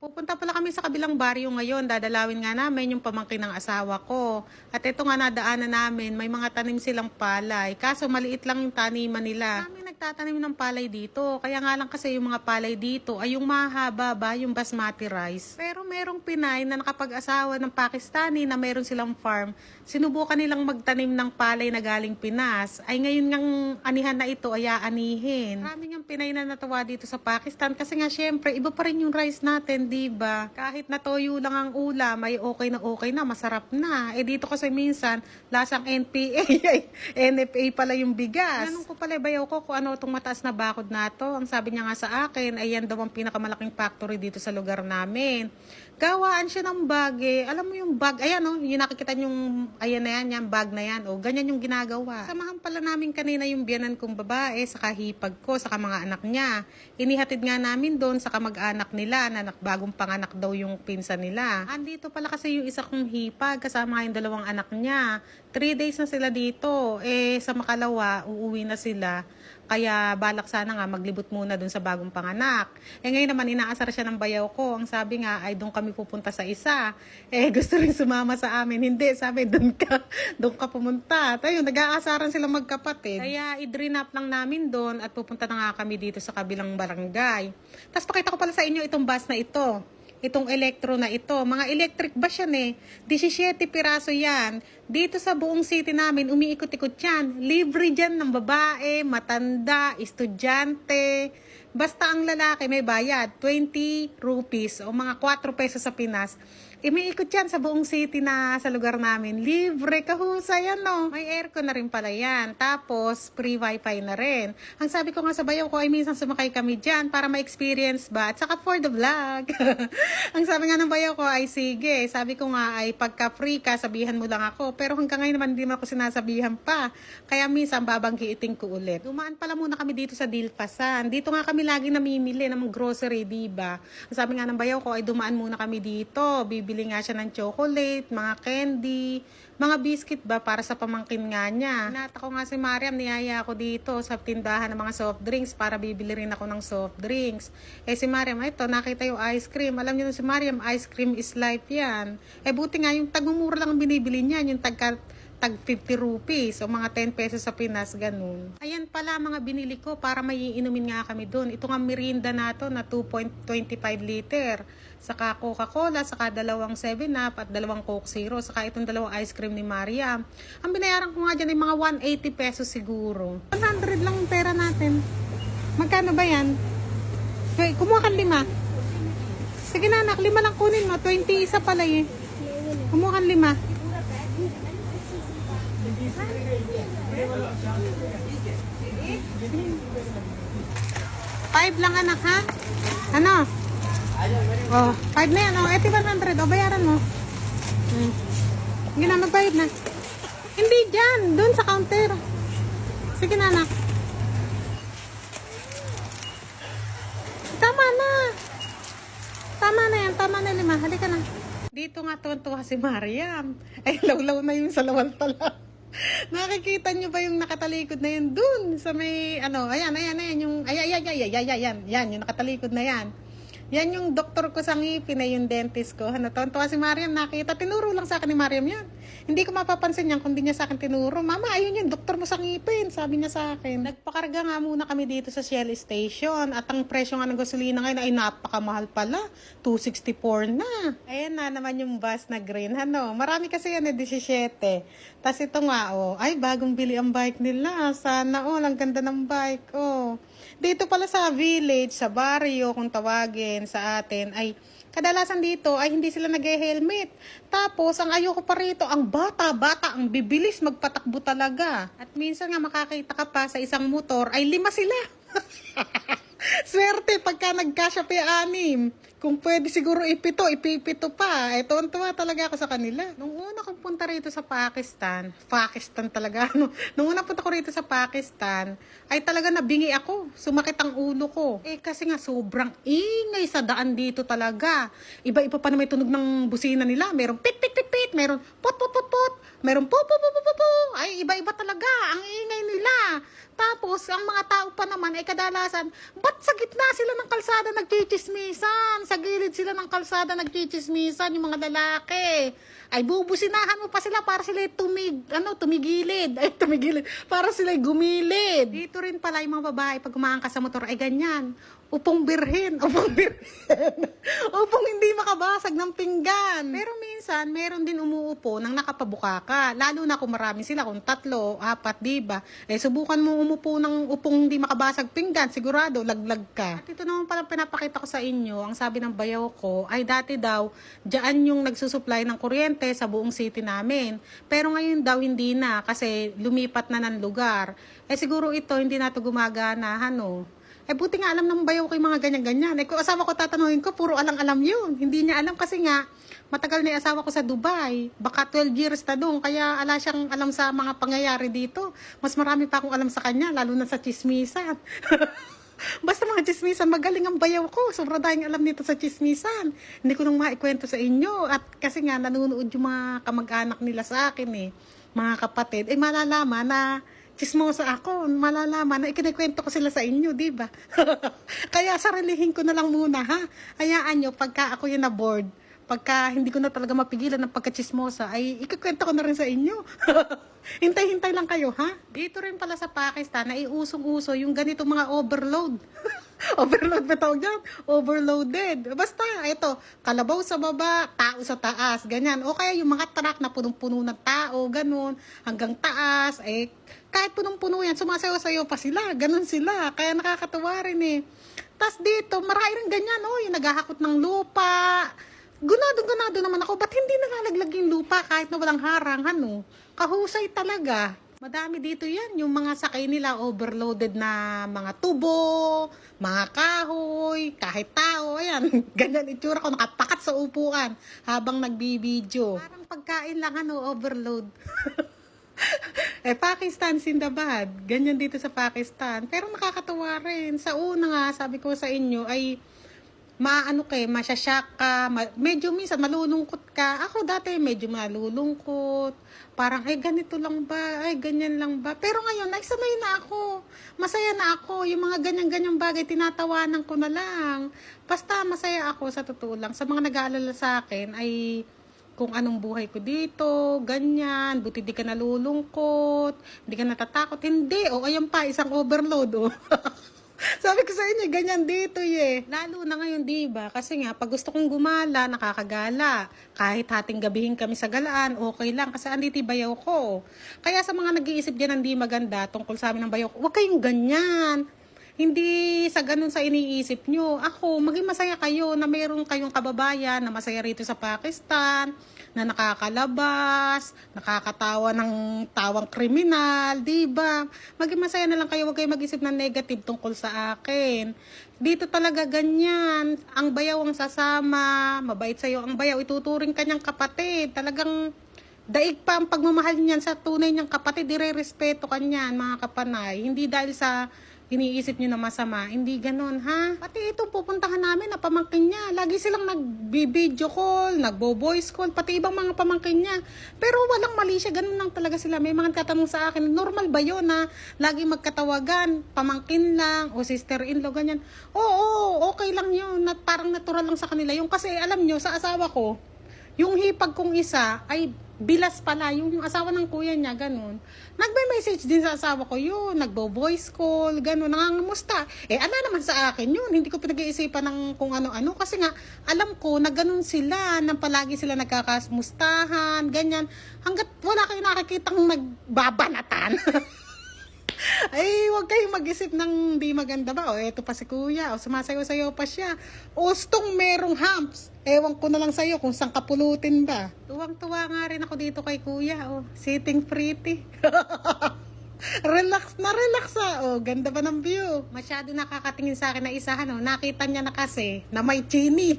Pupunta pala kami sa kabilang baryo ngayon. Dadalawin nga namin yung pamangkin ng asawa ko. At ito nga nadaanan namin, may mga tanim silang palay. Kaso maliit lang yung taniman nila. Kami nagtatanim ng palay dito. Kaya nga lang kasi yung mga palay dito ay yung mahaba ba, yung basmati rice. Pero merong Pinay na nakapag-asawa ng Pakistani na meron silang farm. Sinubukan nilang magtanim ng palay na galing Pinas. Ay ngayon ngang anihan na ito ay aanihin. Maraming ang Pinay na natuwa dito sa Pakistan kasi nga syempre iba pa rin yung rice natin, di ba? Kahit na toyo lang ang ulam, ay okay na okay na, masarap na. Eh dito kasi minsan, lasang NPA, NFA pala yung bigas. Ganun ko pala bayaw ko kung ano itong mataas na bakod na to. Ang sabi niya nga sa akin, ay yan daw ang pinakamalaking factory dito sa lugar namin. Gawaan siya ng bag eh. Alam mo yung bag, ayan oh, yung nakikita yung, ayan na yan, yung bag na yan. O, ganyan yung ginagawa. Samahan pala namin kanina yung biyanan kong babae, saka hipag ko, saka mga anak niya. Inihatid nga namin doon sa kamag-anak nila na nak- bagong panganak daw yung pinsan nila. Andito pala kasi yung isa kong hipag kasama yung dalawang anak niya. Three days na sila dito. Eh, sa makalawa, uuwi na sila. Kaya balak sana nga maglibot muna dun sa bagong panganak. Eh ngayon naman inaasar siya ng bayaw ko. Ang sabi nga ay doon kami pupunta sa isa. Eh gusto rin sumama sa amin. Hindi, sabi doon ka, doon ka pumunta. Tayo, nag-aasaran sila magkapatid. Kaya i-drain up lang namin doon at pupunta na nga kami dito sa kabilang barangay. Tapos pakita ko pala sa inyo itong bus na ito itong elektro na ito. Mga electric bus yan eh. 17 piraso yan. Dito sa buong city namin, umiikot-ikot yan. Libre dyan ng babae, matanda, estudyante. Basta ang lalaki may bayad, 20 rupees o mga 4 pesos sa Pinas. Umiikot yan sa buong city na sa lugar namin. Libre, kahusay yan no. May aircon na rin pala yan. Tapos, free wifi na rin. Ang sabi ko nga sa bayaw ko ay minsan sumakay kami dyan para ma-experience ba. At saka for the vlog. Ang sabi nga ng bayaw ko ay sige. Sabi ko nga ay pagka free ka, sabihan mo lang ako. Pero hanggang ngayon naman hindi mo ako sinasabihan pa. Kaya minsan babanggiitin ko ulit. Dumaan pala muna kami dito sa Dilpasan. Dito nga kami lagi namimili ng grocery, di ba? Ang sabi nga ng bayaw ko ay dumaan muna kami dito. Bibili nga siya ng chocolate, mga candy, mga biscuit ba para sa pamangkin nga niya. Nata ko nga si Mariam, niyaya ako dito sa tindahan ng mga soft drinks para bibili rin ako ng soft drinks. Eh si Mariam, ito, nakita yung ice cream. Alam niyo na si Mariam, ice cream is life yan. Eh buti nga, yung tagmumura lang ang binibili niyan, yung tagka tag 50 rupees o mga 10 pesos sa Pinas, ganun. Ayan pala mga binili ko para may iinumin nga kami doon. Ito nga merinda na to na 2.25 liter. Saka Coca-Cola, saka dalawang 7-Up at dalawang Coke Zero. Saka itong dalawang ice cream ni Maria. Ang binayaran ko nga dyan ay mga 180 pesos siguro. 100 lang ang pera natin. Magkano ba yan? Hoy, kumuha kang lima. Sige na anak, lima lang kunin mo. 20 isa pala eh. Kumuha kang lima. Five lang anak ha? Ano? Oh, five na yan. Oh, eti 100. Oh, bayaran mo. Hmm. Sige na, magbayad na. Hindi dyan. Doon sa counter. Sige na anak. Tama na. Tama na yan. Tama na lima. Halika na. Dito nga tuwan-tuwa si Mariam. Ay, lawlaw na yung sa lawal tala. Nakikita niyo ba yung nakatalikod na yun dun sa may ano, ayan, ayan, ayan, yung, ayan, ayan, ayan, ayan, ayan, ayan, yan, yung nakatalikod na yan. Yan yung doktor ko sa ngipin na yung dentist ko. Ano, tuwan si Mariam nakita. Tinuro lang sa akin ni Mariam yan. Hindi ko mapapansin yan kung di niya sa akin tinuro. Mama, ayun yun, doktor mo sa ngipin. Sabi niya sa akin. Nagpakarga nga muna kami dito sa Shell Station. At ang presyo nga ng gasolina ngayon ay napakamahal pala. 264 na. Ayan na naman yung bus na green. Ano, marami kasi yan eh, 17. Tapos ito nga, oh, ay bagong bili ang bike nila. Sana, oh, ang ganda ng bike, oh. Dito pala sa village, sa barrio, kung tawagin sa atin, ay kadalasan dito ay hindi sila nag-helmet. Tapos, ang ayoko pa rito, ang bata-bata, ang bibilis magpatakbo talaga. At minsan nga makakita ka pa sa isang motor, ay lima sila. Swerte pagka nagkasya pa anim. Kung pwede siguro ipito, ipipito pa. Eh, tuwan-tuwa talaga ako sa kanila. Nung una kong punta rito sa Pakistan, Pakistan talaga, no? Nung una punta ko rito sa Pakistan, ay talaga nabingi ako. Sumakit ang ulo ko. Eh, kasi nga sobrang ingay sa daan dito talaga. Iba-iba pa na may tunog ng busina nila. Meron pit, pit, pit, pit. Meron pot, pot, pot, pot. Meron po, po, po, po, po, po. Ay, iba-iba talaga. Ang ingay nila. Tapos, ang mga tao pa naman ay kadalasan, ba't sa gitna sila ng kalsada nagchichismisan? sa gilid sila ng kalsada nagchichismisan yung mga lalaki. Ay bubusinahan mo pa sila para sila tumig, ano, tumigilid. Ay tumigilid. Para sila gumilid. Dito rin pala yung mga babae pag umaangkas sa motor ay ganyan. Upong birhen, upong birhen. upong hindi makabasag ng pinggan. Pero minsan, meron din umuupo nang nakapabuka ka. Lalo na kung marami sila, kung tatlo, apat, di ba? Eh, subukan mo umupo ng upong hindi makabasag pinggan, sigurado, laglag ka. At ito naman pala pinapakita ko sa inyo, ang sabi ng bayaw ko, ay dati daw, dyan yung nagsusupply ng kuryente sa buong city namin. Pero ngayon daw hindi na, kasi lumipat na ng lugar. Eh siguro ito, hindi na to gumagana, ano. Eh buti nga alam ng bayaw ko yung mga ganyan-ganyan. Eh kung asawa ko tatanungin ko, puro alang-alam yun. Hindi niya alam kasi nga, matagal na yung asawa ko sa Dubai. Baka 12 years na doon. Kaya ala siyang alam sa mga pangyayari dito. Mas marami pa akong alam sa kanya, lalo na sa chismisan. Basta mga chismisan, magaling ang bayaw ko. Sobra dahil alam nito sa chismisan. Hindi ko nang maikwento sa inyo. At kasi nga, nanonood yung mga kamag-anak nila sa akin eh. Mga kapatid. Eh, malalaman na chismosa ako, malalaman na ikinikwento ko sila sa inyo, di ba? Kaya sarilihin ko na lang muna, ha? Hayaan nyo, pagka ako yung na-board, pagka hindi ko na talaga mapigilan ng pagkachismosa, ay ikikwento ko na rin sa inyo. Hintay-hintay lang kayo, ha? Dito rin pala sa Pakistan, na iusong-uso yung ganito mga overload. overload ba tawag dyan? Overloaded. Basta, ito, kalabaw sa baba, tao sa taas, ganyan. O kaya yung mga truck na punong-puno ng tao, ganun, hanggang taas, eh, kahit punong-puno yan, sumasayaw-sayaw pa sila, ganun sila. Kaya nakakatuwa rin eh. Tapos dito, marami rin ganyan, oh, yung naghahakot ng lupa. Gunado-gunado naman ako, ba't hindi nalalaglag yung lupa kahit na walang harang, ano? Kahusay talaga. Madami dito yan, yung mga sakay nila overloaded na mga tubo, mga kahoy, kahit tao, ayan. Ganyan itsura ko, nakapakat sa upuan habang nagbibideo. Parang pagkain lang, ano, overload. eh, Pakistan, Sindabad. Ganyan dito sa Pakistan. Pero nakakatuwa rin. Sa una nga, sabi ko sa inyo, ay maano kay, masyasyak ka, ma- medyo minsan malulungkot ka. Ako dati medyo malulungkot. Parang, ay ganito lang ba? Ay ganyan lang ba? Pero ngayon, ay sanay na ako. Masaya na ako. Yung mga ganyan-ganyang bagay, tinatawanan ko na lang. Basta masaya ako sa totoo lang. Sa mga nag-aalala sa akin, ay kung anong buhay ko dito, ganyan, buti di ka nalulungkot, di ka natatakot, hindi, o ayan pa, isang overload, oh. Sabi ko sa inyo, ganyan dito eh. Lalo na ngayon, di ba? Kasi nga, pag gusto kong gumala, nakakagala. Kahit hating gabihin kami sa galaan, okay lang. Kasi andito yung bayaw ko. Kaya sa mga nag-iisip dyan hindi maganda tungkol sa amin ng bayaw ko, huwag kayong ganyan. Hindi sa ganun sa iniisip nyo. Ako, maging masaya kayo na mayroon kayong kababayan na masaya rito sa Pakistan, na nakakalabas, nakakatawa ng tawang kriminal, di ba? Maging masaya na lang kayo, huwag kayo mag-isip ng negative tungkol sa akin. Dito talaga ganyan. Ang bayaw ang sasama, mabait sa'yo ang bayaw, ituturing kanyang kapatid. Talagang daig pa ang pagmamahal niyan sa tunay niyang kapatid, dire-respeto ka mga kapanay. Hindi dahil sa iniisip niyo na masama. Hindi ganun, ha? Pati ito, pupuntahan namin na pamangkin niya. Lagi silang nag-video call, nagbo-voice call, pati ibang mga pamangkin niya. Pero walang mali siya, ganun lang talaga sila. May mga katanong sa akin, normal ba yun na lagi magkatawagan, pamangkin lang, o sister-in-law, ganyan. Oo, okay lang yun. Na, parang natural lang sa kanila. Yung kasi, alam nyo, sa asawa ko, yung hipag kong isa ay bilas pala, yung, yung asawa ng kuya niya, ganun. Nagbe-message din sa asawa ko yun, nagbo-voice call, ganun, nangangamusta. Eh, ala naman sa akin yun, hindi ko pinag-iisipan ng kung ano-ano, kasi nga, alam ko na ganun sila, nang palagi sila nagkakasmustahan, ganyan, hanggat wala kayong nakikitang nagbabanatan. Ay, huwag kayong mag-isip ng di maganda ba? O, eto pa si kuya. O, sumasayaw-sayaw pa siya. Ustong merong humps. Ewan ko na lang sa'yo kung saan kapulutin ba. Tuwang-tuwa nga rin ako dito kay kuya. O, sitting pretty. relax na relax ah. O, ganda ba ng view? Masyado nakakatingin sa akin na isa, ano, nakita niya na kasi na may chini.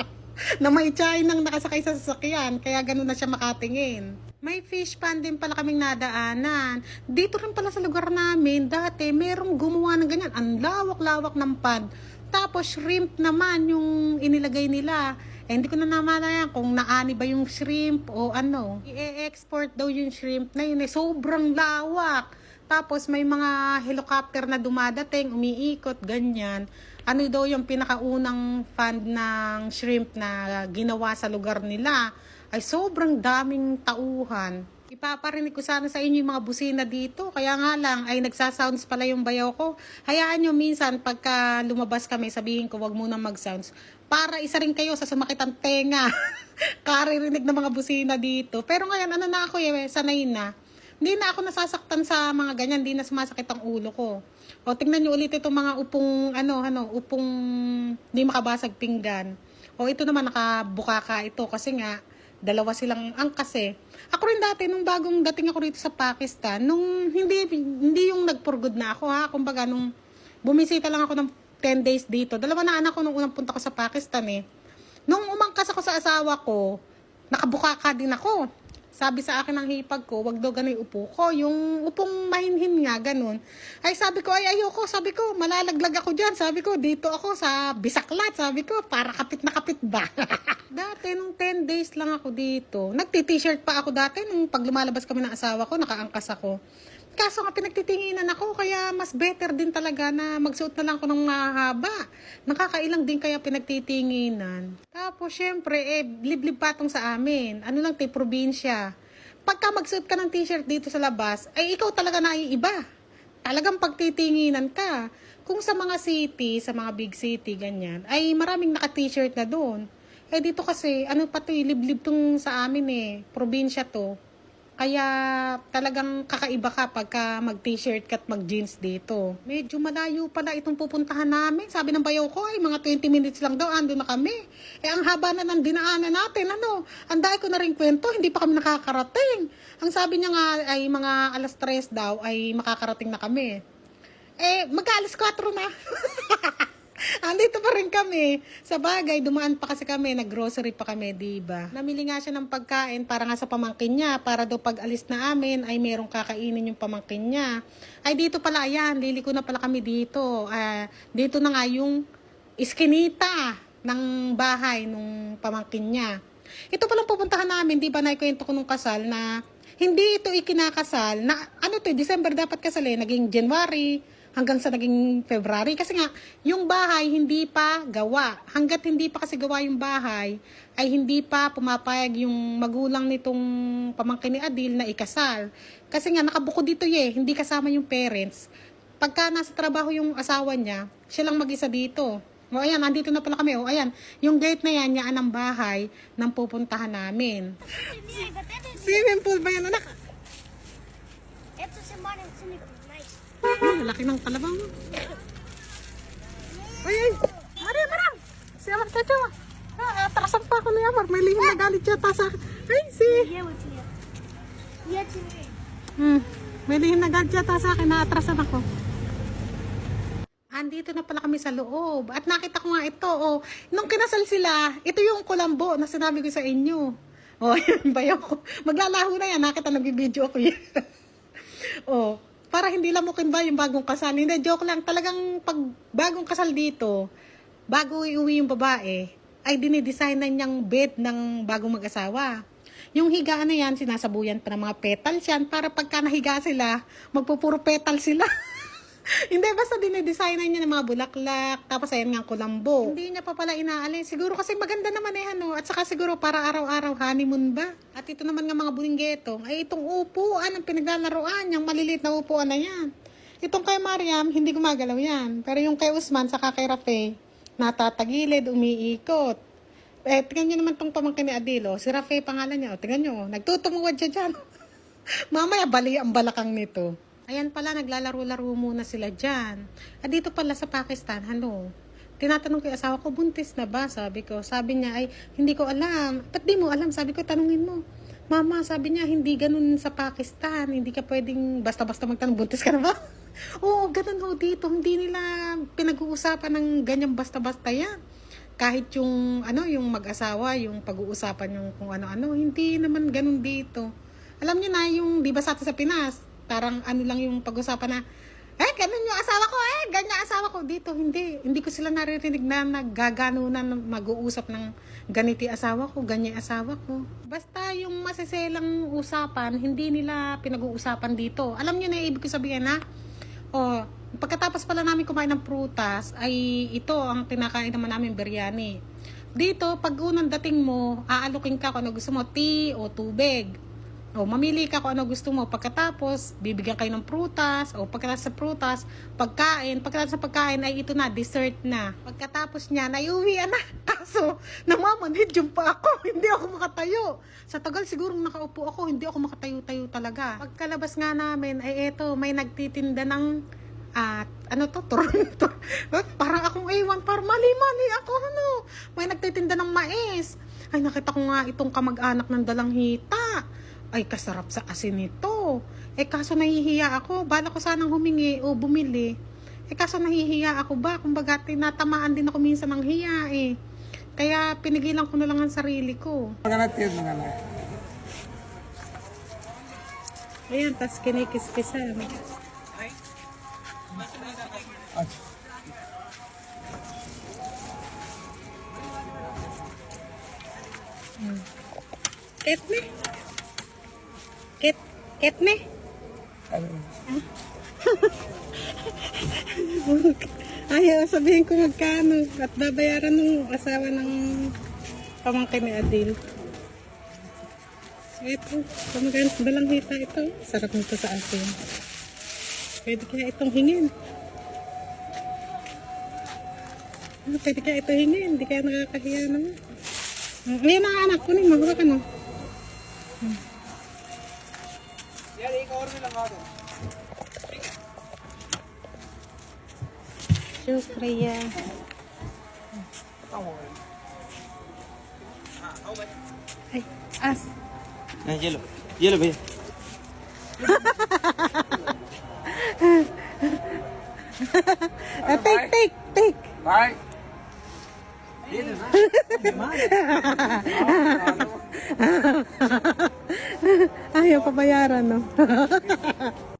na may chay nang nakasakay sa sasakyan. Kaya ganun na siya makatingin. May fish pond din pala kaming nadaanan. Dito rin pala sa lugar namin, dati merong gumawa ng ganyan. Ang lawak-lawak ng pond. Tapos shrimp naman yung inilagay nila. Eh, hindi ko na namalayan kung naani ba yung shrimp o ano. I-export daw yung shrimp na yun. Eh, sobrang lawak. Tapos may mga helicopter na dumadating, umiikot, ganyan. ano daw yung pinakaunang fund ng shrimp na ginawa sa lugar nila, ay sobrang daming tauhan. Ipaparinig ko sana sa inyo yung mga busina dito. Kaya nga lang, ay nagsasounds pala yung bayaw ko. Hayaan nyo minsan, pagka lumabas kami, sabihin ko, wag muna mag-sounds. Para isa rin kayo sa sumakit ang tenga. Karirinig ng mga busina dito. Pero ngayon, ano na ako eh, sanay na. Hindi na ako nasasaktan sa mga ganyan, hindi na sumasakit ang ulo ko. O tingnan nyo ulit itong mga upong, ano, ano, upong hindi makabasag pinggan. O ito naman nakabuka ka ito kasi nga, dalawa silang angkas eh. Ako rin dati, nung bagong dating ako rito sa Pakistan, nung hindi, hindi yung nagpurgod na ako ha, kumbaga nung bumisita lang ako ng 10 days dito, dalawa na anak ko nung unang punta ko sa Pakistan eh. Nung umangkas ako sa asawa ko, nakabuka ka din ako. Sabi sa akin ng hipag ko, wag daw ganun upo ko. Yung upong mahinhin nga, ganun. Ay sabi ko, ay ayoko. Sabi ko, malalaglag ako dyan. Sabi ko, dito ako sa bisaklat. Sabi ko, para kapit na kapit ba? dati, nung 10 days lang ako dito. Nagti-t-shirt pa ako dati. Nung pag lumalabas kami ng asawa ko, nakaangkas ako. Kaso nga pinagtitinginan ako, kaya mas better din talaga na magsuot na lang ako ng mahaba. Nakakailang din kaya pinagtitinginan. Tapos syempre, eh, liblib patong sa amin. Ano lang, te, probinsya. Pagka magsuot ka ng t-shirt dito sa labas, ay ikaw talaga naiiba. Talagang pagtitinginan ka. Kung sa mga city, sa mga big city, ganyan, ay maraming naka-t-shirt na doon. Eh dito kasi, ano pa to, eh, liblib tong sa amin eh. Probinsya to. Kaya talagang kakaiba ka pagka mag-t-shirt ka at mag-jeans dito. Medyo malayo pala itong pupuntahan namin. Sabi ng bayaw ko ay mga 20 minutes lang daw ando na kami. Eh ang haba na ng dinaanan natin. Ano? Ang ko na rin kwento, hindi pa kami nakakarating. Ang sabi niya nga ay mga alas 3 daw ay makakarating na kami. Eh mag-alas 4 na. Andito pa rin kami. Sa bagay, dumaan pa kasi kami, nag-grocery pa kami, di ba? Namili nga siya ng pagkain para nga sa pamangkin niya, para daw pag alis na amin, ay merong kakainin yung pamangkin niya. Ay, dito pala, ayan, liliko na pala kami dito. Ah, dito na nga yung iskinita ng bahay nung pamangkin niya. Ito palang pupuntahan namin, di ba naikwento ko nung kasal na hindi ito ikinakasal na ano to, December dapat kasal eh, naging January, hanggang sa naging February. Kasi nga, yung bahay hindi pa gawa. Hanggat hindi pa kasi gawa yung bahay, ay hindi pa pumapayag yung magulang nitong pamangkin ni Adil na ikasal. Kasi nga, nakabuko dito eh, hindi kasama yung parents. Pagka nasa trabaho yung asawa niya, siya lang mag-isa dito. O ayan, nandito na pala kami. O ayan, yung gate na yan, yaan ang bahay ng pupuntahan namin. Swimming pool ba yan, anak? laki ng kalabaw. Uy, uy! Maram, maram! Si Amar, tayo mo. Ah, ah atrasan pa ako ni Amar. May lima na eh! galit yata sa akin. Ay, si... Hmm. May lihim na galit yata sa akin. Naatrasan ako. Andito na pala kami sa loob. At nakita ko nga ito. Oh. Nung kinasal sila, ito yung kulambo na sinabi ko sa inyo. Oh, yun ba yun? Maglalaho na yan. Nakita nabibidyo ako yan. oh, para hindi lamukin ba yung bagong kasal. Hindi, joke lang. Talagang pag bagong kasal dito, bago iuwi yung babae, ay dinidesign na niyang bed ng bagong mag-asawa. Yung higaan na yan, sinasabuyan pa ng mga petals yan para pagka nahiga sila, magpupuro petal sila. Hindi, basta dinidesignan niya ng mga bulaklak, tapos ayan nga kulambo. Hindi niya pa pala inaalis. Siguro kasi maganda naman eh, ano. At saka siguro para araw-araw honeymoon ba? At ito naman nga mga bulinggeto, ay itong upuan ang pinaglalaroan, yung maliliit na upuan na yan. Itong kay Mariam, hindi gumagalaw yan. Pero yung kay Usman, saka kay Rafe, natatagilid, umiikot. Eh, tingnan nyo naman tong pamangkin ni Adilo. Si Rafe pangalan niya. O, tingnan nyo, nagtutumuwad siya dyan. Mamaya, bali ang balakang nito. Ayan pala, naglalaro-laro muna sila dyan. At dito pala sa Pakistan, ano, tinatanong ko yung asawa ko, buntis na ba? Sabi ko. Sabi niya, ay, hindi ko alam. Ba't di mo alam? Sabi ko, tanungin mo. Mama, sabi niya, hindi ganun sa Pakistan. Hindi ka pwedeng basta-basta magtanong, buntis ka na ba? Oo, ganun ho dito. Hindi nila pinag-uusapan ng ganyang basta-basta yan. Kahit yung, ano, yung mag-asawa, yung pag-uusapan yung kung ano-ano, hindi naman ganun dito. Alam niyo na, yung, di ba sa sa Pinas, parang ano lang yung pag-usapan na, eh, ganun yung asawa ko, eh, ganyan asawa ko. Dito, hindi. Hindi ko sila naririnig na naggaganunan na mag-uusap ng ganiti asawa ko, ganyan asawa ko. Basta yung masiselang usapan, hindi nila pinag-uusapan dito. Alam niyo na ibig ko sabihin, ha? Oh, pagkatapos pala namin kumain ng prutas, ay ito ang kinakain naman namin biryani. Dito, pag unang dating mo, aalukin ka kung ano gusto mo, tea o tubig. O, mamili ka kung ano gusto mo. Pagkatapos, bibigyan kayo ng prutas. O, pagkatapos sa prutas, pagkain. Pagkatapos sa pagkain, ay ito na, dessert na. Pagkatapos niya, naiuwi na. Kaso, namamanhid yung pa ako. hindi ako makatayo. Sa tagal siguro nakaupo ako, hindi ako makatayo-tayo talaga. Pagkalabas nga namin, ay eto, may nagtitinda ng at ano to, Toronto. parang akong ewan, parang mali-mali ako, ano. May nagtitinda ng mais. Ay, nakita ko nga itong kamag-anak ng dalanghita. Ay, kasarap sa asin nito. Eh, kaso nahihiya ako. Bala ko sanang humingi o bumili. Eh, kaso nahihiya ako ba? Kumbaga, tinatamaan din ako minsan ng hiya eh. Kaya pinigilan ko na lang ang sarili ko. Magana tiyad magana. Ayan, tas kinikis-kisan. Ach. Ket me? Ket, ket me? Ano? Ayaw, sabihin ko magkano at babayaran ng asawa ng pamangkin ni Adil. Ito, kumagan, balang hita ito. Sarap nito sa atin. Pwede kaya itong hingin. Ah, pwede kaya ito hingin. Hindi kaya nakakahiya naman. Mm, Ayan ang anak ko mo. Baka no. Yan, ikaw rin lang ako. Shukriya. Ay, as. Nah, ये लो ये लो भैया Ah, take, take, take. Bye Ayaw pabayaran, no?